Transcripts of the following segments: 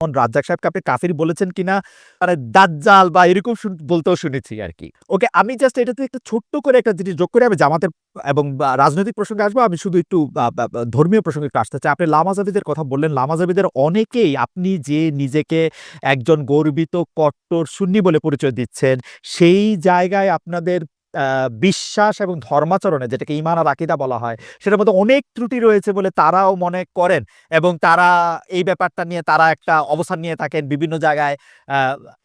রাজ্জাক সাহেবকে আপনি কাফির বলেছেন কিনা মানে দাজ্জাল বা এরকম বলতেও শুনেছি আর কি ওকে, আমি জাস্ট এটাতে একটা ছোট্ট করে একটা জিনিস যোগ করে, আমি জামাতের এবং রাজনৈতিক প্রসঙ্গে আসব, আমি শুধু একটু ধর্মীয় প্রসঙ্গে একটু আসতে চাই। আপনি লামাজাবিদের কথা বললেন লামাজাবিদের অনেকেই আপনি যে নিজেকে একজন গর্বিত কট্টর সুন্নি বলে পরিচয় দিচ্ছেন, সেই জায়গায় আপনাদের বিশ্বাস এবং ধর্মাচরণে যেটাকে ইমান আর আকিদা বলা হয় সেটার মধ্যে অনেক ত্রুটি রয়েছে বলে তারাও মনে করেন এবং তারা এই ব্যাপারটা নিয়ে তারা একটা অবস্থান নিয়ে থাকেন বিভিন্ন জায়গায়।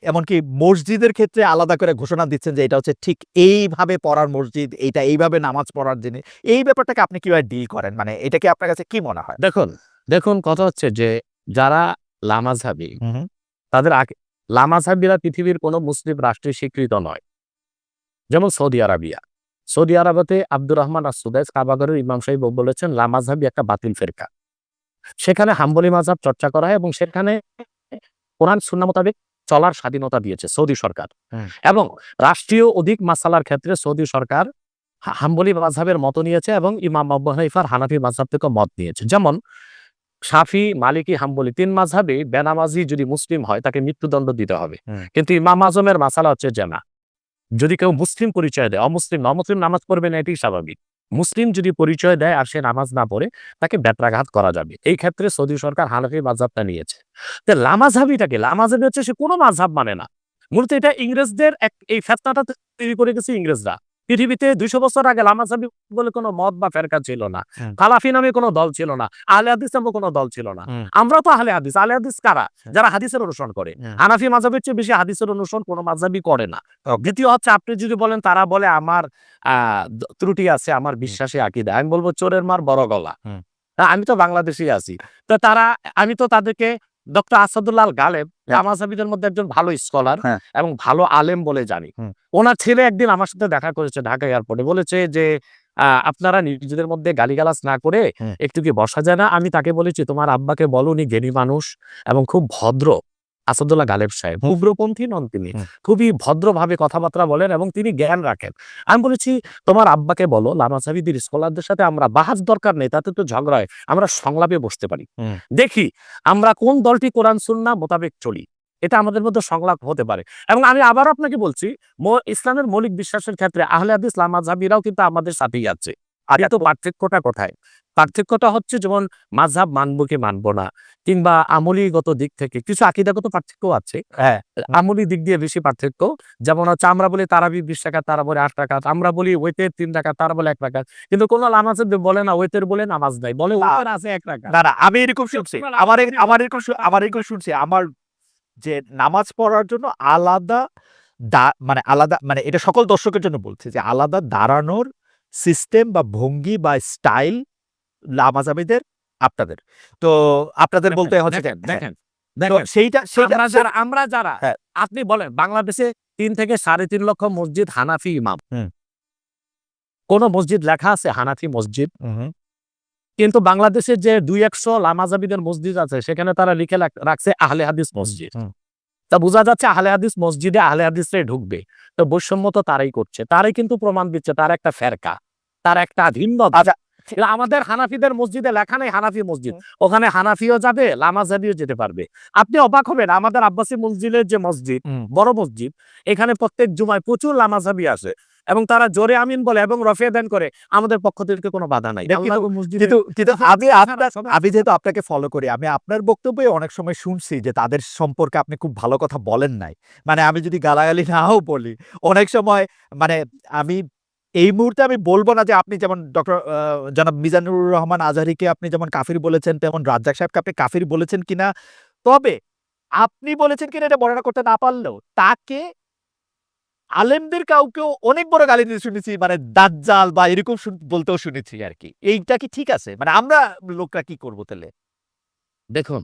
এমনকি মসজিদের ক্ষেত্রে আলাদা করে ঘোষণা দিচ্ছেন যে এটা হচ্ছে ঠিক এইভাবে পড়ার মসজিদ এইটা এইভাবে নামাজ পড়ার জিনিস। এই ব্যাপারটাকে আপনি কীভাবে ডিল করেন? মানে এটা কি আপনার কাছে কি মনে হয়? দেখুন দেখুন কথা হচ্ছে যে যারা লামাঝাবি হুম। তাদের আগে লামাঝাবিরা পৃথিবীর কোনো মুসলিম রাষ্ট্রে স্বীকৃত নয়। যেমন সৌদি আরবিয়া। সৌদি আরবতে আব্দুর রহমান আসুদাইস কাবাগরের ইমাম সাহেব বলেছেন লামাঝাবি একটা বাতিল ফেরকা। সেখানে হাম্বলি মাঝাব চর্চা করা হয় এবং সেখানে কোরআন সুন্না মোতাবেক চলার স্বাধীনতা দিয়েছে সৌদি সরকার। এবং রাষ্ট্রীয় অধিক মাসালার ক্ষেত্রে সৌদি সরকার হাম্বলি মাঝাবের মত নিয়েছে এবং ইমাম আবু হানিফার হানাফি মাঝহাব থেকে মত নিয়েছে। যেমন সাফি মালিকি হাম্বলি তিন মাঝহাবে বেনামাজি যদি মুসলিম হয় তাকে মৃত্যুদণ্ড দিতে হবে। কিন্তু ইমাম আজমের মাসালা হচ্ছে জেনা যদি কেউ মুসলিম পরিচয় দেয়, অমুসলিম অমুসলিম নামাজ পড়বে না এটি স্বাভাবিক। মুসলিম যদি পরিচয় দেয় আর সে নামাজ না পড়ে, তাকে ব্যাপারাঘাত করা যাবে। এই ক্ষেত্রে সৌদি সরকার হানাফি মাঝহাবটা নিয়েছে। তো লামাঝাবিটাকে লামাঝাবি হচ্ছে সে কোনো মাঝাব মানে না। মূলত এটা ইংরেজদের এক, এই ফেতনাটা তৈরি করে গেছে ইংরেজরা। পৃথিবীতে দুইশো বছর আগে লামাঝাবি বলে কোনো মত বা ফেরকা ছিল না। হুম। খালাফি নামে কোনো দল ছিল না। আহলে হাদিস নামে কোনো দল ছিল না। আমরা তো আহলে হাদিস। আহলে হাদিস কারা? যারা হাদিসের অনুসরণ করে। হুম। হানাফি মাঝাবের চেয়ে বেশি হাদিসের অনুসরণ কোনো মাঝাবি করে না। দ্বিতীয় হচ্ছে আপনি যদি বলেন তারা বলে আমার আহ, ত্রুটি আছে আমার বিশ্বাসে আকিদা। আমি বলব চোরের মার বড় গলা। হ্যাঁ, আমি তো বাংলাদেশি আছি। তো তারা আমি তো তাদেরকে ডক্টর আসাদুল্লাহ গালেব হ্যাঁ। মধ্যে একজন ভালো স্কলার হ্যাঁ। এবং ভালো আলেম বলে জানি। ওনার ছেলে একদিন আমার সাথে দেখা করেছে ঢাকা এয়ারপোর্টে। বলেছে যে আহ, আপনারা নিজেদের মধ্যে গালিগালাজ না করে একটু কি বসা যায় না? আমি তাকে বলেছি তোমার আব্বাকে বলো উনি জ্ঞানী মানুষ এবং খুব ভদ্র। আসাদুল্লাহ গালেব সাহেব উগ্রপন্থী নন তিনি। খুবই ভদ্রভাবে কথাবার্তা বলেন এবং তিনি জ্ঞান রাখেন। আমি বলেছি তোমার আব্বাকে বলো লামাসাবিদের স্কলারদের সাথে আমরা বাহাজ দরকার নেই তাতে তো ঝগড়া হয়। আমরা সংলাপে বসতে পারি। দেখি আমরা কোন দলটি কোরআন সুন্না মোতাবেক চলি? এটা আমাদের মধ্যে সংলাপ হতে পারে। এবং আমি আবার আপনাকে বলছি ইসলামের মৌলিক বিশ্বাসের ক্ষেত্রে আহলে হাদিস লামাজাবিরাও কিন্তু আমাদের সাথেই আছে। আর এত পার্থক্যটা কোথায়? পার্থক্যটা হচ্ছে যেমন মাঝহাব মানবো কি মানবো না কিংবা আমলিগত দিক থেকে কিছু আকিদাগত পার্থক্য আছে। হ্যাঁ। আমলি দিক দিয়ে বেশি পার্থক্য। যেমন হচ্ছে আমরা বলি তারাবি বিশ টাকা তারা বলে আট টাকা আমরা বলি ওয়েতের তিন টাকা তারা বলে এক টাকা। কিন্তু কোন নামাজ বলে না ওয়েতের বলে নামাজ নাই বলে ওয়েতের আছে এক টাকা। না না আমি এরকম শুনছি। আমার আমার এরকম আমার এরকম শুনছি। আমার যে নামাজ পড়ার জন্য আলাদা দা- মানে আলাদা মানে এটা সকল দর্শকের জন্য বলছে যে আলাদা দাঁড়ানোর সিস্টেম বা ভঙ্গি বা স্টাইল লামাজাবিদের আপনাদের। তো আপনাদের বলতে হচ্ছে দেখেন হ্যাঁ, সেইটা আমরা যারা আমরা যারা হ্যাঁ। আপনি বলেন বাংলাদেশে তিন থেকে সাড়ে তিন লক্ষ মসজিদ হানাফি ইমাম। কোন মসজিদ লেখা আছে হানাফি মসজিদ? কিন্তু বাংলাদেশের যে দুই একশো লামাজাবিদের মসজিদ আছে সেখানে তারা লিখে রাখছে আহলে হাদিস মসজিদ। তা বোঝা যাচ্ছে আহলে হাদিস মসজিদে আহলে হাদিসরাই ঢুকবে। তো বৈষম্য তো তারাই করছে। তারাই কিন্তু প্রমাণ দিচ্ছে তার একটা ফেরকা তার একটা ভিন্ন আচ্ছা। আমাদের হানাফিদের মসজিদে লেখা নেই হানাফি মসজিদ। ওখানে হানাফিও যাবে লামাজাবিও যেতে পারবে। আপনি অবাক হবেন আমাদের আব্বাসী মসজিদের যে মসজিদ বড় মসজিদ এখানে প্রত্যেক জুমায় প্রচুর লামাজাবি আসে এবং তারা জোরে আমিন বলে এবং রফিয়া দেন করে আমাদের পক্ষ থেকে কোনো বাধা নাই। কিন্তু আমি আপনার আমি যেহেতু আপনাকে ফলো করি আমি আপনার বক্তব্যে অনেক সময় শুনছি যে তাদের সম্পর্কে আপনি খুব ভালো কথা বলেন নাই। মানে আমি যদি গালাগালি নাও বলি অনেক সময় মানে আমি এই মুহূর্তে আমি বলব না যে আপনি যেমন ডক্টর জনাব মিজানুর রহমান আজহারিকে আপনি যেমন কাফির বলেছেন তেমন রাজ্জাক সাহেবকে আপনি কাফির বলেছেন কিনা তবে আপনি বলেছেন কিনা এটা বর্ণনা করতে না পারলেও তাকে আলেমদের কাউকেও অনেক বড় গালি দিতে শুনেছি মানে দাজ্জাল বা এরকম বলতেও শুনেছি আর কি। এইটা কি ঠিক আছে? মানে আমরা লোকরা কি করব তাহলে? দেখুন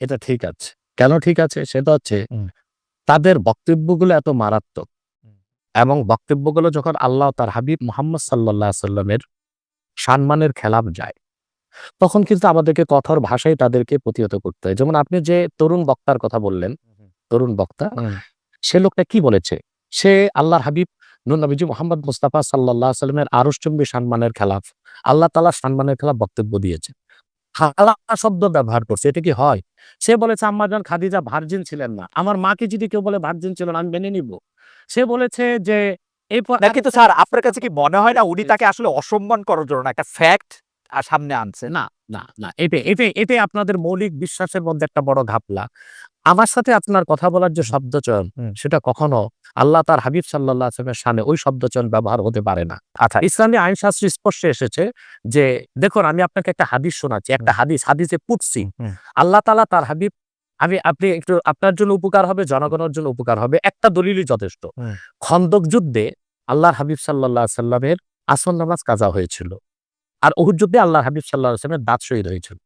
এটা ঠিক আছে। কেন ঠিক আছে? সেটা হচ্ছে। তাদের বক্তব্যগুলো এত মারাত্মক। এবং বক্তব্যগুলো যখন আল্লাহ তার হাবিব মোহাম্মদ সাল্লাহ সাল্লামের সম্মানের খেলাপ যায় তখন কিন্তু আমাদেরকে কঠোর ভাষায় তাদেরকে প্রতিহত করতে হয়। যেমন আপনি যে তরুণ বক্তার কথা বললেন তরুণ বক্তা সে লোকটা কি বলেছে? সে আল্লাহর হাবিব নবীজি মোহাম্মদ মুস্তাফা সাল্লাহ সাল্লামের আরুষ্টম্বী সম্মানের খেলাফ আল্লাহ তালা সম্মানের খেলাফ বক্তব্য দিয়েছে। হালা শব্দ ব্যবহার করছে এটা কি হয়? সে বলেছে আম্মাজান খাদিজা ভার্জিন ছিলেন না। আমার মাকে যদি কেউ বলে ভার্জিন ছিল না আমি মেনে নিব। সে বলেছে যে এই কিন্তু স্যার আপনার কাছে কি মনে হয় না উনি তাকে আসলে অসম্মান করার জন্য একটা ফ্যাক্ট সামনে আনছে? না না না এতে এতে এতে আপনাদের মৌলিক বিশ্বাসের মধ্যে একটা বড় ঘাপলা আমার সাথে আপনার কথা বলার যে শব্দচয়ন। সেটা কখনো আল্লাহ তার হাবিব সাল্লাহ আসলামের সামনে ওই শব্দচয়ন ব্যবহার হতে পারে না। আচ্ছা। ইসলামী আইন শাস্ত্র স্পর্শে এসেছে যে দেখুন আমি আপনাকে একটা হাদিস শোনাচ্ছি একটা হাদিস হাদিসে হুম। আল্লাহ তালা তার হাবিব আমি আপনি একটু আপনার জন্য উপকার হবে জনগণের জন্য উপকার হবে। একটা দলিলই যথেষ্ট। খন্দক যুদ্ধে আল্লাহর হাবিব সাল্লাহ সাল্লামের আসল নামাজ কাজা হয়েছিল। আর উহুদ যুদ্ধে আল্লাহর হাবিব সাল্লাহ আসলামের দাঁত শহীদ হয়েছিল।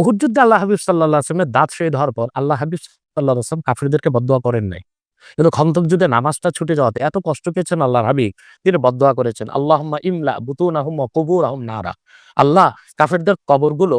উহুদ যুদ্ধে আল্লাহ হাবিব সাল্লাহ আসলামের দাঁত শহীদ হওয়ার পর আল্লাহ হাবিব সাল্লাহ আসলাম কাফিরদেরকে বদোয়া করেন নাই। কিন্তু খন্দক যুদ্ধে নামাজটা ছুটে যাওয়াতে এত কষ্ট পেয়েছেন আল্লাহর হাবিব তিনি বদোয়া করেছেন আল্লাহ ইমলা বুতুন আহম কবুর আহম নারা। আল্লাহ কাফেরদের কবরগুলো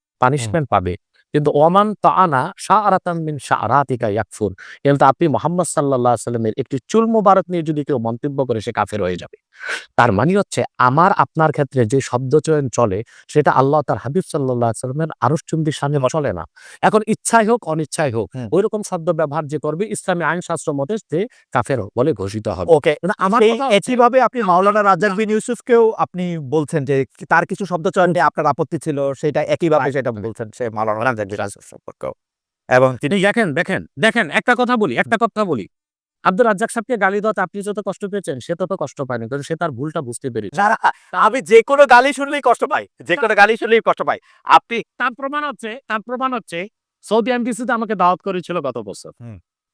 পানিশমেন্ট পাবে। কিন্তু ওমান তা আনা মিন শাআরাতিকা ইয়াকফুর। কিন্তু আপনি মোহাম্মদ সাল্লাহ সাল্লামের একটি চুল মুবারক নিয়ে যদি কেউ মন্তব্য করে সে কাফের হয়ে যাবে। তার মানে হচ্ছে আমার আপনার ক্ষেত্রে যে শব্দচয়ন চলে সেটা আল্লাহ তার হাবিব আলাইহি সাল্লামের আরশচুম্বী সামনে চলে না। এখন ইচ্ছাই হোক অনিচ্ছাই হোক ওই রকম শব্দ ব্যবহার যে করবে ইসলামী আইন শাস্ত্র মতে সে কাফের বলে ঘোষিত হবে। ওকে আমার সেই একইভাবে আপনি মাওলানা রাজ্জাক বিন ইউসুফকেও আপনি বলছেন যে তার কিছু শব্দ চয়নে আপনার আপত্তি ছিল সেটা একইভাবে. সেটা বলছেন সে মাওলানা রাজ্জাক বিন ইউসুফ সম্পর্কেও। এবং তিনি দেখেন দেখেন দেখেন একটা কথা বলি একটা কথা বলি। আব্দুর রাজ্জাক সাহেবকে গালি দেওয়াতে আপনি যত কষ্ট পেয়েছেন সে তত কষ্ট পায়নি কারণ সে তার ভুলটা বুঝতে পেরেছে। আমি যে কোনো গালি শুনলেই কষ্ট পাই যে কোনো গালি শুনলেই কষ্ট পাই। আপনি তার প্রমাণ হচ্ছে তার প্রমাণ হচ্ছে সৌদি এমবিসিতে আমাকে দাওয়াত করেছিল গত বছর।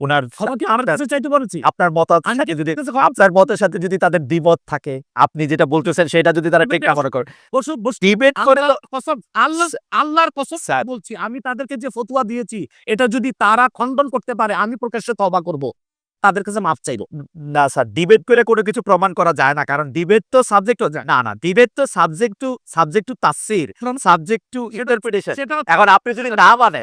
ওনার ক্ষমা আমার কাছে চাইতে বলেছি। আপনার মতের আমি যদি আপনার মতের সাথে যদি তাদের দ্বিমত থাকে আপনি যেটা বলতেছেন সেটা যদি তারা ঠিক না করে। বসু বসু। ডিবেট করে কসম আল্লাহ আল্লাহর কসম বলছি আমি তাদেরকে যে ফতুয়া দিয়েছি এটা যদি তারা খণ্ডন করতে পারে আমি প্রকাশ্যে তবা করব। তাদের কাছে মাফ চাইব। না স্যার ডিবেট করে কোনো কিছু প্রমাণ করা যায় না কারণ ডিবেট তো সাবজেক্ট না না ডিবেট তো সাবজেক্ট টু সাবজেক্ট টু তাফসির সাবজেক্ট টু ইন্টারপ্রিটেশন এখন আপনি যদি না মানে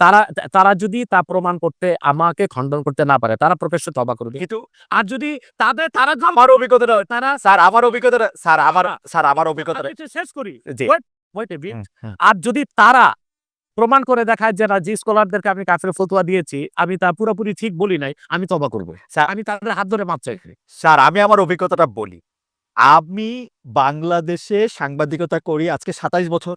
তারা তারা যদি তা প্রমাণ করতে আমাকে খণ্ডন করতে না পারে তারা প্রকাশ্যে তবা করবে কিন্তু আর যদি তাদের তারা আমার অভিজ্ঞতাটা তারা স্যার আমার অভিজ্ঞতাটা স্যার আমার স্যার আমার অভিজ্ঞতাটা আমি এটা শেষ করি। আর যদি তারা প্রমাণ করে দেখায় যে না যে স্কলারদেরকে আমি কাফের ফতুয়া দিয়েছি আমি তা পুরোপুরি ঠিক বলি নাই আমি তবা করব। স্যার- আমি তাদের হাত ধরে মাপ চাই স্যার আমি আমার অভিজ্ঞতাটা বলি। আমি বাংলাদেশে সাংবাদিকতা করি আজকে সাতাইশ বছর।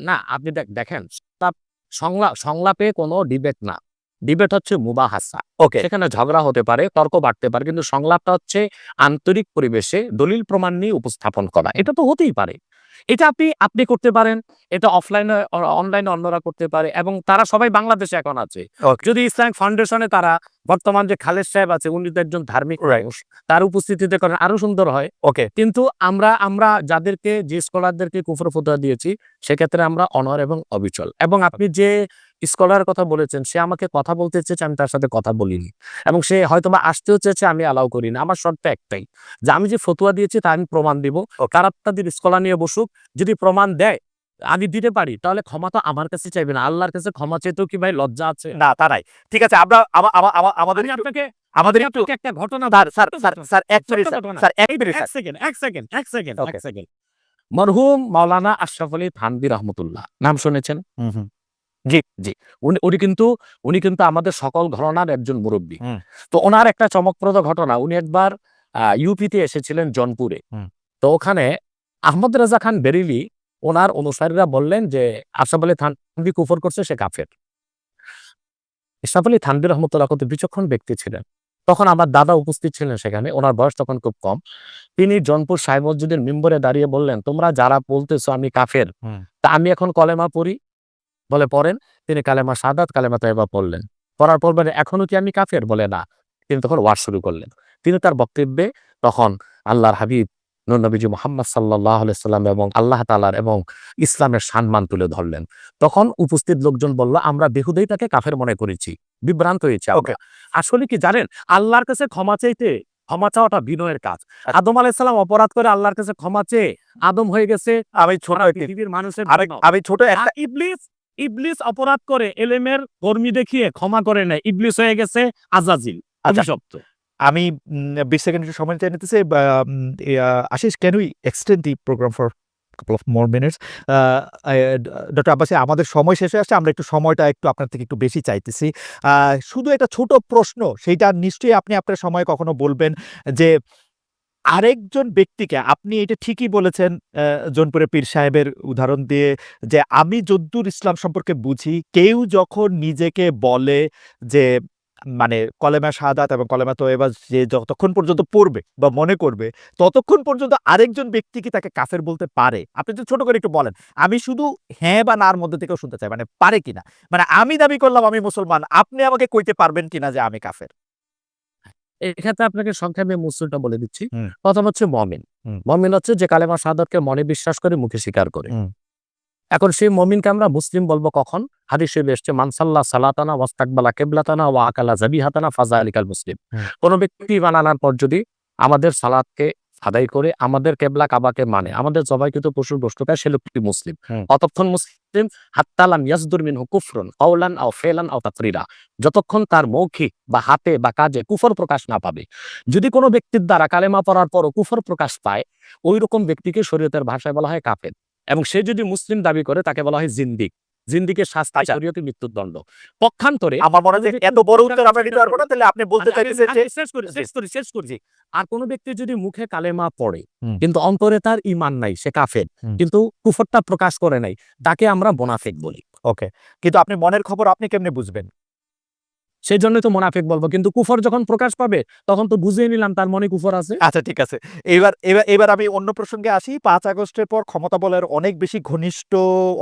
না আপনি দেখেন সংলাপ সংলাপে কোনো ডিবেট না। ডিবেট হচ্ছে মুবাহাসা। ওকে সেখানে ঝগড়া হতে পারে তর্ক বাড়তে পারে কিন্তু সংলাপটা হচ্ছে আন্তরিক পরিবেশে দলিল প্রমাণ নিয়ে উপস্থাপন করা। এটা তো হতেই পারে। এটা আপনি আপনি করতে পারেন এটা অফলাইনে অনলাইনে অন্যরা করতে পারে এবং তারা সবাই বাংলাদেশে এখন আছে। যদি ইসলামিক ফাউন্ডেশনে তারা বর্তমান যে খালেদ সাহেব আছে উনি তো একজন ধার্মিক মানুষ তার উপস্থিতিতে করেন আরও সুন্দর হয়। ওকে কিন্তু আমরা আমরা যাদেরকে যে স্কলারদেরকে কুফর ফতোয়া দিয়েছি সেক্ষেত্রে আমরা অনর এবং অবিচল। এবং আপনি যে স্কলার কথা বলেছেন সে আমাকে কথা বলতে চেয়েছে আমি তার সাথে কথা বলিনি। এবং সে হয়তো বা আসতেও চেয়েছে আমি অ্যালাউ করি না আমার শর্ত একটাই যে আমি যে ফতুয়া দিয়েছি তা আমি প্রমাণ দিব। তারা তাদের স্কলার নিয়ে বসুক যদি প্রমাণ দেয় আমি দিতে পারি তাহলে ক্ষমা তো আমার কাছে চাইবে না। আল্লাহর কাছে ক্ষমা চাইতেও কি ভাই লজ্জা আছে? না তারাই ঠিক আছে আমরা আমা- আমা- আমা- আমাদের আপনাকে আমাদের আমি একটু ঘটনা স্যার স্যার স্যার স্যার এক মিনিট স্যার, এক মিনিট এক সেকেন্ড এক সেকেন্ড এক সেকেন্ড এক সেকেন্ড মরহুম মাওলানা আশরাফ আলী থানবী রহমতুল্লাহ নাম শুনেছেন? হুম, হুম। জি জি। উনি উনি কিন্তু উনি কিন্তু আমাদের সকল ঘরানার একজন মুরব্বী। তো ওনার একটা চমকপ্রদ ঘটনা উনি একবার ইউপিতে এসেছিলেন জনপুরে। তো ওখানে আহমদ রাজা খান বেরিলি ওনার অনুসারীরা বললেন যে আশরাফ আলী থানবী কুফর করছে সে কাফের। ইসরাফ আলী থানবী রহমতুল্লাহ কত বিচক্ষণ ব্যক্তি ছিলেন। তখন আমার দাদা উপস্থিত ছিলেন সেখানে ওনার বয়স তখন খুব কম। তিনি জনপুর সাহেব মসজিদের মেম্বরে দাঁড়িয়ে বললেন তোমরা যারা বলতেছো আমি কাফের তা আমি এখন কলেমা পড়ি বলে পড়েন। তিনি কালেমা সাদাত কালেমা তাইবা পড়লেন। পড়ার পর বলে এখনও কি আমি কাফের? বলে না। তিনি তখন ওয়ার শুরু করলেন। তিনি তার বক্তব্যে তখন আল্লাহর হাবিব নবীজি মোহাম্মদ সাল্লাহ সাল্লাম এবং আল্লাহ তালার এবং ইসলামের সম্মান তুলে ধরলেন। তখন উপস্থিত লোকজন বলল আমরা বেহুদেই তাকে কাফের মনে করেছি বিভ্রান্ত হয়েছে আমরা। আসলে কি জানেন আল্লাহর কাছে ক্ষমা চাইতে ক্ষমা চাওয়াটা বিনয়ের কাজ। আদম আলাইসালাম অপরাধ করে আল্লাহর কাছে ক্ষমা চেয়ে আদম হয়ে গেছে আমি ছোট পৃথিবীর মানুষের আমি ছোট একটা ইবলিস ইবলিস অপরাধ করে এলেমের কর্মী দেখিয়ে ক্ষমা করে নেয়। ইবলিস হয়ে গেছে আজাজিল আচ্ছা। অভিশপ্ত। আমি বিশ সেকেন্ড একটু সময় চেয়ে নিতেছি Ashish can we extend the programme for couple of more minutes doctor Abbasi আমাদের সময় শেষ হয়ে আসছে আমরা একটু সময়টা একটু আপনার থেকে একটু বেশি চাইতেছি। আহ, শুধু একটা ছোট প্রশ্ন সেইটা নিশ্চয়ই আপনি আপনার সময় কখনো বলবেন যে আরেকজন ব্যক্তিকে, আপনি এটা ঠিকই বলেছেন জোনপুরে পীর সাহেবের উদাহরণ দিয়ে যে আমি যদ্দুর ইসলাম সম্পর্কে বুঝি, কেউ যখন নিজেকে বলে যে মানে কলেমা শাহাদাত এবং কলেমা তোয়েবা যে যতক্ষণ পর্যন্ত পড়বে বা মনে করবে, ততক্ষণ পর্যন্ত আরেকজন ব্যক্তি কি তাকে কাফের বলতে পারে? আপনি যদি ছোট করে একটু বলেন। আমি শুধু হ্যাঁ বা নার মধ্যে থেকেও শুনতে চাই মানে পারে কিনা? মানে আমি দাবি করলাম আমি মুসলমান, আপনি আমাকে কইতে পারবেন কিনা যে আমি কাফের? এক্ষেত্রে আপনাকে সংক্ষেপে মুসলিমটা বলে দিচ্ছি। প্রথম হচ্ছে মমিন। মমিন হচ্ছে যে কালেমা শাহাদতকে মনে বিশ্বাস করে মুখে স্বীকার করে। এখন সেই মমিনকে আমরা মুসলিম বলব কখন? হাদিস শরীফে এসছে মানসাল্লাহ সালাতানা ওয়াস্তাকবালা কেবলাতানা ওয়া আকালা জাবিহাতানা ফাজা আলিকাল মুসলিম কোনো ব্যক্তি বানানোর পর যদি আমাদের সালাতকে আদায় করে আমাদের কেবলা কাবাকে মানে। আমাদের জবাইকৃত পশুর গোষ্ঠ খায় সে লোকটি মুসলিম। অতক্ষণ মুসলিম হাত্তালাম ইয়াসদুর মিনহু কুফরুন কওলান আও ফেলান আও তাকরিরা। যতক্ষণ তার মৌখিক বা হাতে বা কাজে কুফর প্রকাশ না পাবে। যদি কোনো ব্যক্তির দ্বারা কালেমা পড়ার পরও কুফর প্রকাশ পায় ওই রকম ব্যক্তিকে শরীয়তের ভাষায় বলা হয় কাফের। এবং সে যদি মুসলিম দাবি করে তাকে বলা হয় জিন্দিক। জিন্দিকের শাস্তি আচ্ছা। শরীয়তে মৃত্যুর দণ্ড পক্ষান্তরে আমার মনে হয় এত বড় উত্তর আমরা দিতে পারব না তাহলে আপনি বলতে চাইছেন যে শেষ করি শেষ করি শেষ করছি আর কোন ব্যক্তি যদি মুখে কালেমা পড়ে। কিন্তু অন্তরে তার ঈমান নাই সে কাফের কিন্তু কুফরটা প্রকাশ করে নাই তাকে আমরা মুনাফিক বলি। ওকে কিন্তু আপনি মনের খবর আপনি কেমনে বুঝবেন? সেই জন্যই তো মোনাফেক বলব। কিন্তু কুফর যখন প্রকাশ পাবে, তখন তো বুঝিয়ে নিলাম তার মনে কুফর আছে। আচ্ছা ঠিক আছে। এবার এবার এবার আমি অন্য প্রসঙ্গে আসি। পাঁচ আগস্টের পর ক্ষমতা বলের অনেক বেশি ঘনিষ্ঠ,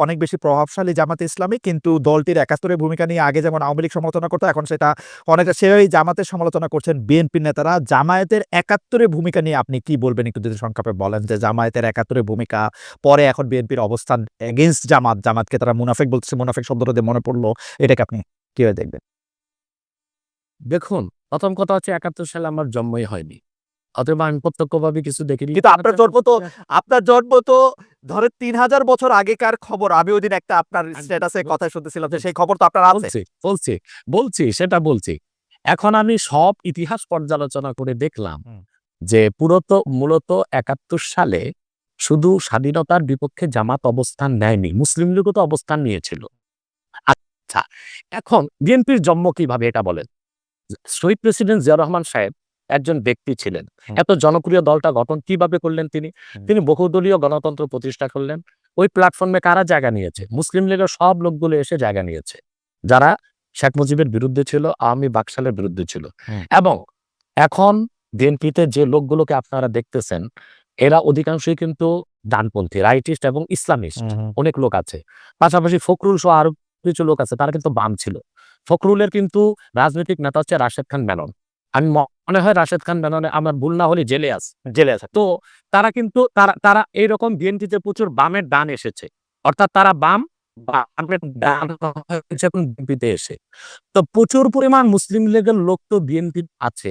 অনেক বেশি প্রভাবশালী জামাতে ইসলামী কিন্তু দলটির একাত্তরের ভূমিকা নিয়ে আগে যেমন আওয়ামী লীগ সমালোচনা করতো, এখন সেটা অনেকটা সেই জামাতের সমালোচনা করছেন বিএনপি নেতারা। জামায়াতের একাত্তরের ভূমিকা নিয়ে আপনি কি বলবেন একটু যদি সংক্ষেপে বলেন যে জামায়াতের একাত্তরের ভূমিকা, পরে এখন বিএনপির অবস্থান এগেনস্ট জামাত, জামাতকে তারা মুনাফেক বলতেছে, মুনাফেক শব্দটা দিয়ে মনে পড়ল, এটাকে আপনি কীভাবে দেখবেন? দেখুন প্রথম কথা হচ্ছে একাত্তর সালে আমার জন্মই হয়নি। অতএব আমি প্রত্যক্ষভাবে কিছু দেখিনি। কিন্তু আপনার জন্ম তো আপনার জন্ম তো ধরে তিন হাজার বছর আগেকার খবর। আমি ওই দিন একটা আপনার স্ট্যাটাসে কথা শুনতেছিলাম যে সেই খবর তো আপনার আছে। বলছি বলছি সেটা বলছি। এখন আমি সব ইতিহাস পর্যালোচনা করে দেখলাম যে পুরত মূলত একাত্তর সালে শুধু স্বাধীনতার বিপক্ষে জামাত অবস্থান নেয়নি মুসলিম লীগও তো অবস্থান নিয়েছিল। আচ্ছা এখন বিএনপির জন্ম কীভাবে এটা বলেন। শহীদ প্রেসিডেন্ট জিয়া রহমান সাহেব একজন ব্যক্তি ছিলেন। এত জনপ্রিয় দলটা গঠন কীভাবে করলেন তিনি? তিনি বহুদলীয় গণতন্ত্র প্রতিষ্ঠা করলেন। ওই প্ল্যাটফর্মে কারা জায়গা নিয়েছে? মুসলিম লীগের সব লোকগুলো এসে জায়গা নিয়েছে। যারা শেখ মুজিবের বিরুদ্ধে ছিল আওয়ামী বাকশালের বিরুদ্ধে ছিল। এবং এখন বিএনপিতে যে লোকগুলোকে আপনারা দেখতেছেন এরা অধিকাংশই কিন্তু ডানপন্থী রাইটিস্ট এবং ইসলামিস্ট অনেক লোক আছে। পাশাপাশি ফখরুল সহ আরও কিছু লোক আছে তারা কিন্তু বাম ছিল। ফখরুলের কিন্তু রাজনৈতিক নেতা হচ্ছে রাশেদ খান মেনন। আমি মনে হয় রাশেদ খান মেননে আমার ভুল না হলে জেলে আছে। জেলে আছে। তো তারা কিন্তু তারা তারা এইরকম বিএনপিতে প্রচুর বামের ডান এসেছে। অর্থাৎ তারা বাম বিএনপিতে এসে। তো প্রচুর পরিমাণ মুসলিম লীগের লোক তো বিএনপি আছে।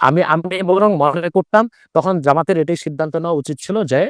আমি আমি বরং মনে করতাম তখন জামাতের এটাই সিদ্ধান্ত নেওয়া উচিত ছিল যে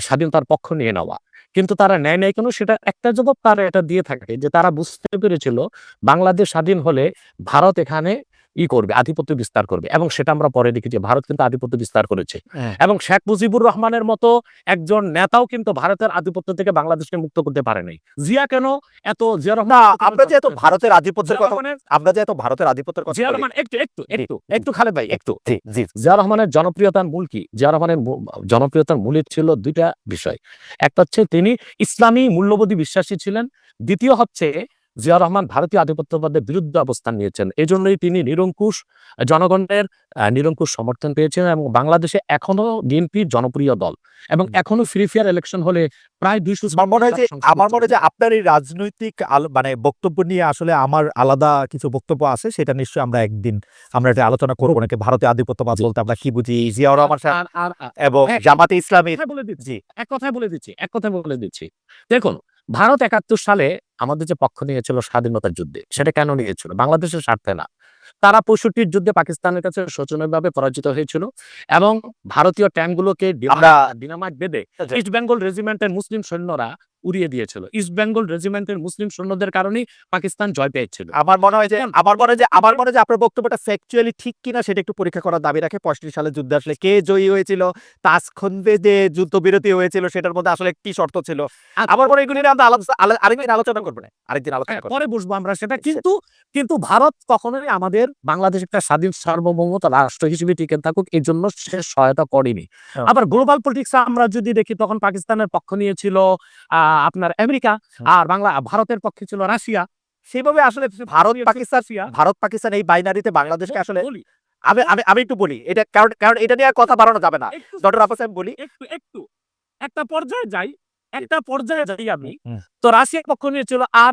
স্বাধীনতার পক্ষ নিয়ে নেওয়া। কিন্তু তারা নেয় নাই কেন সেটা একটা জবাব তারা এটা দিয়ে থাকে যে তারা বুঝতে পেরেছিল বাংলাদেশ স্বাধীন হলে ভারত এখানে ই করবে আধিপত্য বিস্তার করবে। এবং সেটা আমরা পরে দেখি যে ভারত কিন্তু আধিপত্য বিস্তার করেছে। হ্যাঁ। এবং শেখ মুজিবুর রহমানের মতো একজন নেতাও কিন্তু ভারতের আধিপত্য থেকে বাংলাদেশকে মুক্ত করতে পারে নাই। জিয়া কেন এত জিয়া রহমান আমরা যে এত ভারতের আধিপত্যের কথা রহমানের- আমরা যে এত ভারতের আধিপত্যের কথা জিয়া রহমান একটু একটু একটু একটু খালেদ ভাই একটু জি জি। জিয়া রহমানের জনপ্রিয়তার মূল কি? জিয়া রহমানের জনপ্রিয়তার মূলের ছিল দুইটা বিষয়। একটা হচ্ছে তিনি ইসলামী মূল্যবোধী বিশ্বাসী ছিলেন দ্বিতীয় হচ্ছে জিয়া রহমান ভারতীয় আধিপত্যবাদের বিরুদ্ধে অবস্থান নিয়েছেন। এই জন্যই তিনি নিরঙ্কুশ জনগণের নিরঙ্কুশ সমর্থন পেয়েছেন এবং বাংলাদেশে এখনও বিএনপি জনপ্রিয় দল এবং এখনও ফ্রি ফেয়ার ইলেকশন হলে প্রায় দুইশো মনে হয় যে আমার মনে হয় যে আপনার এই রাজনৈতিক মানে বক্তব্য নিয়ে আসলে আমার আলাদা কিছু বক্তব্য আছে সেটা নিশ্চয়ই আমরা একদিন আমরা এটা আলোচনা করব নাকি ভারতীয় আধিপত্যবাদ বলতে আমরা কি বুঝি? জিয়াউর রহমান এবং হ্যাঁ, জামাতে ইসলামী বলে দিচ্ছি এক কথায় বলে দিচ্ছি এক কথায় বলে দিচ্ছি। দেখুন ভারত একাত্তর সালে আমাদের যে পক্ষ নিয়েছিল স্বাধীনতার যুদ্ধে সেটা কেন নিয়েছিল বাংলাদেশের স্বার্থে না তারা পঁয়ষট্টির যুদ্ধে পাকিস্তানের কাছে শোচনীয়ভাবে পরাজিত হয়েছিল এবং ভারতীয় ট্যাঙ্কগুলোকে ডিনামাইট বেঁধে আচ্ছা। ইস্ট বেঙ্গল রেজিমেন্টের মুসলিম সৈন্যরা উড়িয়ে দিয়েছিল। ইস্ট বেঙ্গল রেজিমেন্টের মুসলিম সৈন্যদের কারণেই পাকিস্তান জয় পেয়েছিল। আমার মনে হয় যে আমার মনে হয় যে আমার মনে হয় যে আপনার বক্তব্যটা ফ্যাকচুয়ালি ঠিক কিনা সেটা একটু পরীক্ষা করার দাবি রাখে। পঁয়ষট্টি সালে যুদ্ধে আসলে কে জয়ী হয়েছিল? তাসখন্দে যে যুদ্ধবিরতি হয়েছিল সেটার মধ্যে আসলে কি শর্ত ছিল? আচ্ছা। আমার মনে এগুলি আমরা আরেকদিন আলোচনা করব না। আরেকদিন আলোচনা হ্যাঁ, পরে বসবো আমরা সেটা। কিন্তু কিন্তু ভারত কখনোই আমাদের বাংলাদেশ একটা স্বাধীন সার্বভৌমত্ব রাষ্ট্র হিসেবে টিকে থাকুক এই জন্য সে সহায়তা করেনি। হ্যাঁ। আবার গ্লোবাল পলিটিক্স আমরা যদি দেখি তখন পাকিস্তানের পক্ষ নিয়েছিল আহ, আপনার আমেরিকা। আর বাংলা ভারতের পক্ষে ছিল রাশিয়া। সেভাবে আসলে ভারত পাকিস্তান ভারত পাকিস্তান এই বাইনারিতে বাংলাদেশকে আসলে আমি আমি আমি একটু বলি। এটা কারণ কারণ এটা নিয়ে কথা বাড়ানো যাবে না। ডক্টর আফাস আমি বলি। একটু একটু। একটা পর্যায়ে যাই। একটা পর্যায়ে যাই আমি। তো রাশিয়ার পক্ষ নিয়েছিল আর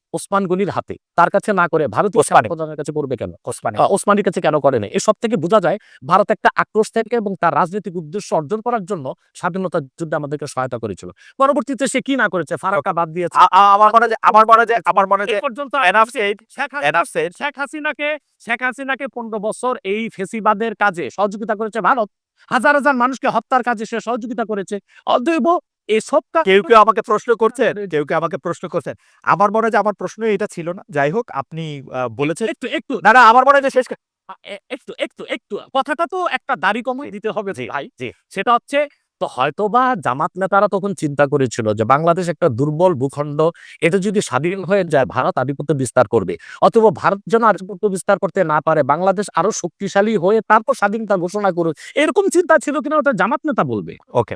ওসমান গনির হাতে। তার কাছে না করে ভারতীয় ওসমানী। কাছে করবে কেন? ওসমানী। ওসমানীর কাছে কেন করে না? এসব থেকে বোঝা যায় ভারত একটা আক্রোশ থেকে এবং তার রাজনৈতিক উদ্দেশ্য অর্জন করার জন্য স্বাধীনতা যুদ্ধে আমাদেরকে সহায়তা করেছিল। পরবর্তীতে সে কি না করেছে? ফারাক্কা বাদ দিয়েছে। আমার মনে যে আমার মনে আমার মনে পর্যন্ত শেখ হাসিনা এনাফ শেখ হাসিনাকে শেখ হাসিনাকে পনেরো বছর এই ফেসিবাদের কাজে সহযোগিতা করেছে ভারত। হাজার হাজার মানুষকে হত্যার কাজে সে সহযোগিতা করেছে। অতএব এসব কেউ কেউ আমাকে প্রশ্ন করছেন কেউ কেউ আমাকে প্রশ্ন করছেন। আমার মনে হয় যে আমার প্রশ্ন এটা ছিল না। যাই হোক আপনি বলেছেন। একটু একটু। না না আমার মনে হয় যে শেষ একটু একটু একটু। কথাটা তো একটা দাড়ি কমাই দিতে হবে ভাই। জি। সেটা হচ্ছে তো হয়তোবা জামাত নেতারা তখন চিন্তা করেছিল যে বাংলাদেশ একটা দুর্বল ভূখণ্ড। এটা যদি স্বাধীন হয়ে যায় ভারত আধিপত্য বিস্তার করবে। অথবা ভারত যেন আধিপত্য বিস্তার করতে না পারে বাংলাদেশ আরও শক্তিশালী হয়ে তারপর স্বাধীনতা ঘোষণা করুক এরকম চিন্তা ছিল কিনা ওটা জামাত নেতা বলবে। ওকে।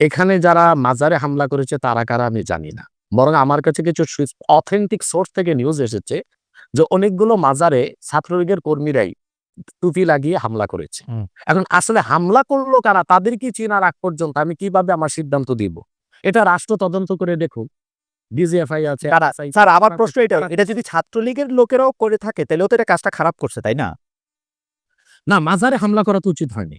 এখানে যারা মাজারে হামলা করেছে তারা কারা আমি জানি না। বরং আমার কাছে কিছু অথেন্টিক সোর্স থেকে নিউজ এসেছে যে অনেকগুলো মাজারে ছাত্রলীগের কর্মীরাই টুপি লাগিয়ে হামলা করেছে। এখন আসলে হামলা করল কারা তাদের কি চেনার আগ পর্যন্ত আমি কীভাবে আমার সিদ্ধান্ত দিব? এটা রাষ্ট্র তদন্ত করে দেখুক। ডিজিএফআই আছে স্যার আমার প্রশ্ন এটা এটা যদি ছাত্রলীগের লোকেরাও করে থাকে তাহলেও তো এটা কাজটা খারাপ করছে তাই না? না মাজারে হামলা করা তো উচিত হয়নি।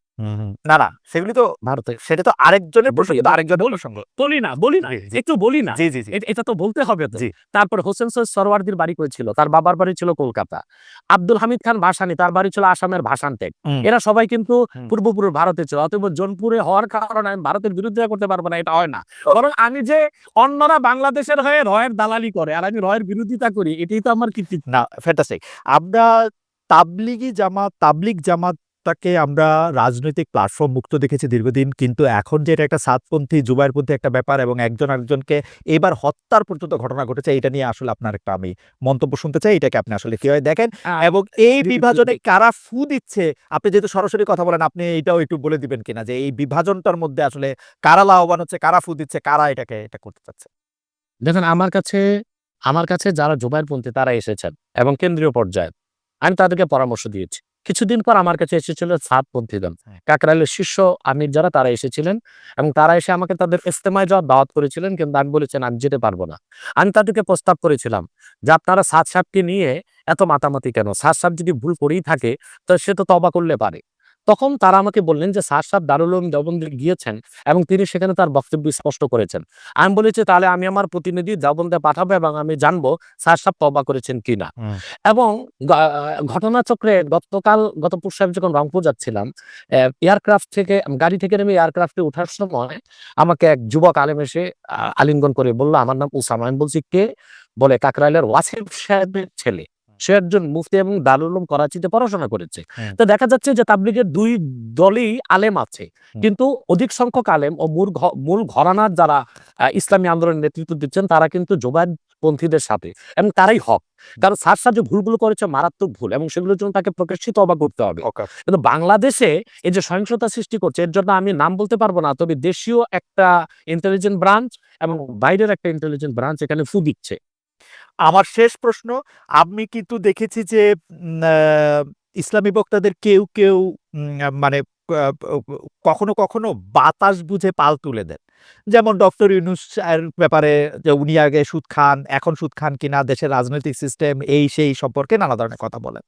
না না সেগুলি তো ভারতে সেটা তো আরেকজনের প্রসঙ্গ বলি না বলি না। একটু বলি না। জি জি এটা তো বলতে হবে জি। তারপর হোসেন সৈয়দ সরওয়ার্দির বাড়ি করেছিল তার বাবার বাড়ি ছিল কলকাতা। আব্দুল হামিদ খান ভাসানি তার বাড়ি ছিল আসামের ভাসান টেক হুম। এরা সবাই কিন্তু। পূর্বপুরুষ ভারতে ছিল। অতএব জনপুরে হওয়ার কারণে আমি ভারতের বিরুদ্ধে করতে পারব না এটা হয় না। বরং আমি যে অন্যরা বাংলাদেশের হয়ে রয়ের দালালি করে আর আমি রয়ের বিরোধিতা করি এটাই তো আমার কৃতিত্ব না ফ্যান্টাস্টিক আমরা তাবলিগি জামাত তাবলিগ জামাতটাকে আমরা রাজনৈতিক প্ল্যাটফর্ম মুক্ত দেখেছি দীর্ঘদিন কিন্তু এখন যে এটা একটা সাতপন্থী জুবাইরপন্থী একটা ব্যাপার এবং একজন আরেকজনকে এবার হত্যার পর্যন্ত ঘটনা ঘটেছে এটা নিয়ে আসলে আপনার একটা আমি মন্তব্য শুনতে চাই এটাকে আপনি আসলে কীভাবে দেখেন এবং এই বিভাজনে কারা ফু দিচ্ছে আপনি যেহেতু সরাসরি কথা বলেন আপনি এটাও একটু বলে দিবেন কিনা যে এই বিভাজনটার মধ্যে আসলে কারা লাভবান হচ্ছে কারা ফু দিচ্ছে কারা এটাকে এটা করতে চাচ্ছে? দেখেন আমার কাছে আমার কাছে যারা জুবাইরপন্থী তারা এসেছেন এবং কেন্দ্রীয় পর্যায়ে। আমি তাদেরকে পরামর্শ দিয়েছি। কিছুদিন পর আমার কাছে এসেছিল সাতপন্থীগণ দল। কাকরাইলের শীর্ষ আমির যারা তারা এসেছিলেন এবং তারা এসে আমাকে তাদের ইস্তেমায় যাওয়ার দাওয়াত করেছিলেন কিন্তু আমি বলেছেন আমি যেতে পারব না। আমি তাদেরকে প্রস্তাব করেছিলাম যে আপনারা সাত সাপকে নিয়ে এত মাতামাতি কেন? সাত সাপ যদি ভুল করেই থাকে তো সে তো তবা করলে পারে। তখন তারা আমাকে বললেন যে সাত সাপ দারুল উলুম দেওবন্দে গিয়েছেন এবং তিনি সেখানে তার বক্তব্য স্পষ্ট করেছেন। আমি বলেছি তাহলে আমি আমার প্রতিনিধি দেওবন্দে পাঠাবো এবং আমি জানব স্যার সাহেব তবা করেছেন কিনা। এবং ঘটনাচক্রে গতকাল গত আমি যখন রংপুর যাচ্ছিলাম এয়ারক্রাফট থেকে গাড়ি থেকে নেমে এয়ারক্রাফটে ওঠার সময় আমাকে এক যুবক আলেম এসে আলিঙ্গন করে বলল আমার নাম উসামা। আমি বলছি কে? বলে কাকরাইলের ওয়াসিফ সাহেবের ছেলে। সে একজন মুফতি এবং দারুলম করাচিতে পড়াশোনা করেছে। হুম। তো দেখা যাচ্ছে যে তাবলিগের দুই দলই আলেম আছে। কিন্তু অধিক সংখ্যক আলেম ও মূল মূল ঘরানার যারা ইসলামী আন্দোলনের নেতৃত্ব দিচ্ছেন তারা কিন্তু পন্থীদের সাথে এবং তারাই হক। কারণ সার সার যে ভুলগুলো করেছে মারাত্মক ভুল এবং সেগুলোর জন্য তাকে প্রকাশিত অবাক করতে হবে। কিন্তু বাংলাদেশে এই যে সহিংসতা সৃষ্টি করছে এর জন্য আমি নাম বলতে পারব না তবে দেশীয় একটা ইন্টেলিজেন্ট ব্রাঞ্চ এবং বাইরের একটা ইন্টেলিজেন্ট ব্রাঞ্চ এখানে ফু দিচ্ছে। আমার শেষ প্রশ্ন, আমি কিন্তু দেখেছি যে ইসলামী বক্তাদের কেউ কেউ মানে কখনো কখনো বাতাস বুঝে পাল তুলে দেন। যেমন ডক্টর ইউনুস ব্যাপারে যে, উনি আগে সুদ খান, এখন সুদ খান কিনা, দেশের রাজনৈতিক সিস্টেম এই সেই সম্পর্কে নানা ধরনের কথা বলেন।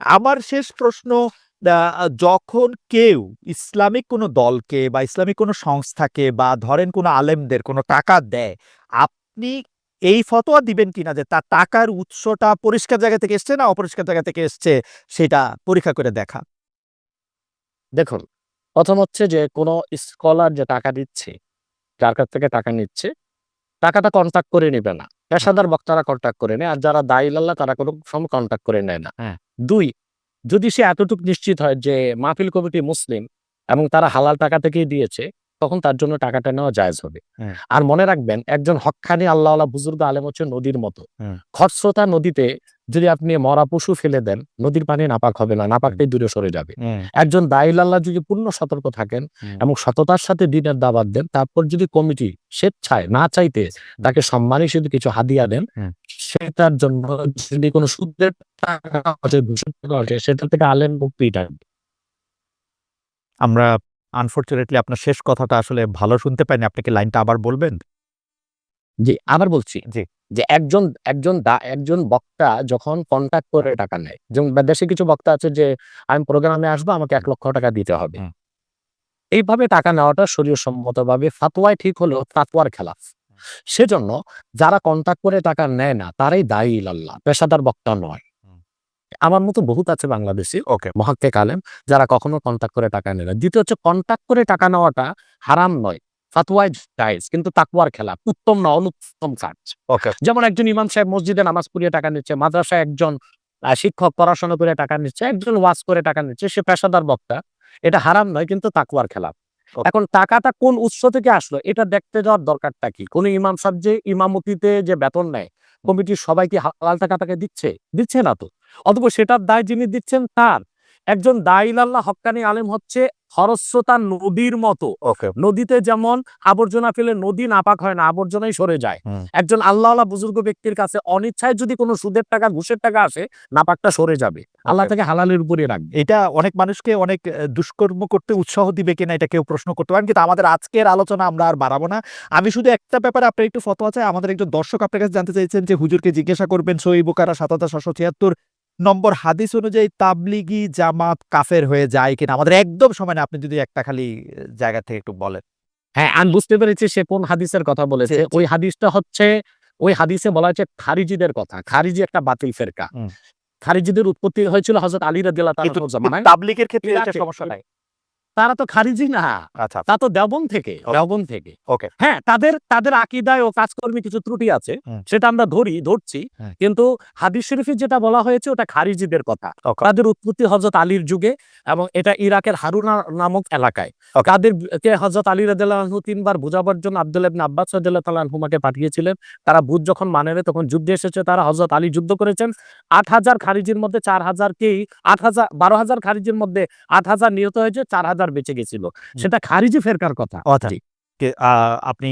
আমার শেষ প্রশ্ন যখন কেউ ইসলামিক কোনো দলকে বা ইসলামিক কোনো সংস্থাকে বা ধরেন কোনো আলেমদের কোনো টাকা দেয়, আপনি এই ফতোয়া দিবেন কিনা যে তার টাকার উৎসটা পরিষ্কার জায়গা থেকে এসছে না অপরিষ্কার জায়গা থেকে এসছে সেটা পরীক্ষা করে দেখা। দেখুন প্রথম হচ্ছে যে কোনো স্কলার যে টাকা দিচ্ছে যার কাছ থেকে টাকা নিচ্ছে টাকাটা কন্ট্যাক্ট করে নেবে না। পেশাদার বক্তারা কন্ট্যাক্ট করে নেয় আর যারা দায়ীলাল্লাহ তারা কোনো সময় কন্ট্যাক্ট করে নেয় না। হ্যাঁ। দুই যদি সে এতটুকু নিশ্চিত হয় যে মাহফিল কমিটি মুসলিম এবং তারা হালাল টাকা থেকেই দিয়েছে তখন তার জন্য টাকাটা নেওয়া জায়েজ হবে। হ্যাঁ। আর মনে রাখবেন একজন হকখানি আল্লাহ বুজুর্গ আলেম হচ্ছে নদীর মতো। হুম। খরস্রোতা নদীতে যদি আপনি মরা পশু ফেলে দেন নদীর পানি নাপাক হবে না নাপাকটাই দূরে সরে যাবে। একজন দাইলাল্লাহ যদি পূর্ণ সতর্ক থাকেন এবং সততার সাথে দিনের দাবাত দেন তারপর যদি কমিটি স্বেচ্ছায় না চাইতে তাকে সম্মান হিসেবে কিছু হাদিয়া দেন। সেটার জন্য যদি কোনো সুদের টাকা সেটা থেকে আলেম মুক্তি থাকবে আমরা আনফরচুনেটলি আপনার শেষ কথাটা আসলে ভালো শুনতে পাইনি। আপনি কি লাইনটা আবার বলবেন? জি আবার বলছি জি। যে একজন একজন একজন বক্তা যখন কন্ট্যাক্ট করে টাকা নেয় যেমন দেশে কিছু বক্তা আছে যে আমি প্রোগ্রামে আসব আমাকে এক লক্ষ টাকা দিতে হবে। এইভাবে টাকা নেওয়াটা শরীর সম্মতভাবে ফাতোয়ায় ঠিক হলেও ফাতোয়ার খেলাফ। সেজন্য যারা কন্ট্যাক্ট করে টাকা নেয় না তারাই দায়ী আল্লাহ পেশাদার বক্তা নয়। আমার মতো বহুত আছে বাংলাদেশি ওকে। মহাক্কে কালেম যারা কখনো কন্ট্যাক্ট করে টাকা নেয় না। দ্বিতীয় হচ্ছে কন্ট্যাক্ট করে টাকা নেওয়াটা হারাম নয় ফাতোয়ায় জায়েজ কিন্তু তাকুয়ার খেলা উত্তম না অনুত্তম কাজ। যেমন একজন ইমাম সাহেব মসজিদে নামাজ পড়িয়ে টাকা নিচ্ছে মাদ্রাসায় একজন শিক্ষক পড়াশোনা করে টাকা নিচ্ছে একজন ওয়াজ করে টাকা নিচ্ছে সে পেশাদার বক্তা এটা হারাম নয় কিন্তু তাকুয়ার খেলা. এখন টাকাটা কোন উৎস থেকে আসলো এটা দেখতে যাওয়ার দরকারটা কি? কোন ইমাম সাহেব যে ইমামতিতে যে বেতন নেয় কমিটির সবাইকে হালাল টাকা তাকে দিচ্ছে? দিচ্ছে না তো। অথবা সেটার দায় যিনি দিচ্ছেন তার। একজন দাইলাল্লাহ হক্কানি আলেম হচ্ছে খরস্রোতা নদীর মতো। নদীতে যেমন আবর্জনা ফেলে নদী নাপাক হয় না আবর্জনাই সরে যায়। একজন আল্লাহ বুজুর্গ ব্যক্তির কাছে অনিচ্ছায় যদি কোনো সুদের টাকা ঘুষের টাকা আসে নাপাকটা সরে যাবে। আল্লাহ তাকে হালালের উপরে রাখবে। এটা অনেক মানুষকে অনেক দুষ্কর্ম করতে উৎসাহ দিবে কিনা এটা কেউ প্রশ্ন করতে পারেন কিন্তু আমাদের আজকের আলোচনা আমরা আর বাড়াবো না। আমি শুধু একটা ব্যাপারে আপনার একটু ফতোয়া চাই। আমাদের একজন দর্শক আপনার কাছে জানতে চাইছেন যে হুজুরকে জিজ্ঞাসা করবেন সই বুকারা সাত হাজার সাতশো ছিয়াত্তর নম্বর হাদিস অনুযায়ী তাবলিগি জামাত কাফের হয়ে যায় কিনা? আমাদের একদম সময় না আপনি যদি একটা খালি জায়গা থেকে একটু বলেন। হ্যাঁ আমি বুঝতে পেরেছি সে কোন হাদিসের কথা বলেছে। ওই হাদিসটা হচ্ছে ওই হাদিসে বলা হয়েছে খারিজিদের কথা। খারিজি একটা বাতিল ফেরকা। খারিজিদের উৎপত্তি হয়েছিল হজরত আলী রাদিয়াল্লাহু তাআলার জামানায়। তাবলিগের ক্ষেত্রে এটা সমস্যা নাই। তারা তো খারিজি না। আচ্ছা। তা তো দেবন থেকে দেবন থেকে। Okay. হ্যাঁ তাদের তাদের আকিদায় ও কাজকর্মে কিছু ত্রুটি আছে সেটা আমরা ধরি ধরছি। কিন্তু হাদিস শরীফে যেটা বলা হয়েছে ওটা খারিজিদের কথা। তাদের উৎপত্তি হজরত আলীর যুগে এবং এটা ইরাকের হারুনা নামক এলাকায়. তাদের কে হজরত আলী রাদিয়াল্লাহু তিনবার বোঝাবার জন্য আব্দুল্লাহ ইবনে আব্বাস আনহুমাকে পাঠিয়েছিলেন। তারা বুঝ যখন মানে নেয়, তখন যুদ্ধে এসেছে তারা হজরত আলী যুদ্ধ করেছেন। আট হাজার খারিজির মধ্যে চার হাজারকেই আট হাজার বারো হাজার খারিজির মধ্যে আট হাজার নিহত হয়েছে চার হাজার বেঁচে গেছিল। সেটা খারিজি ফেরকার কথা। আহ, আপনি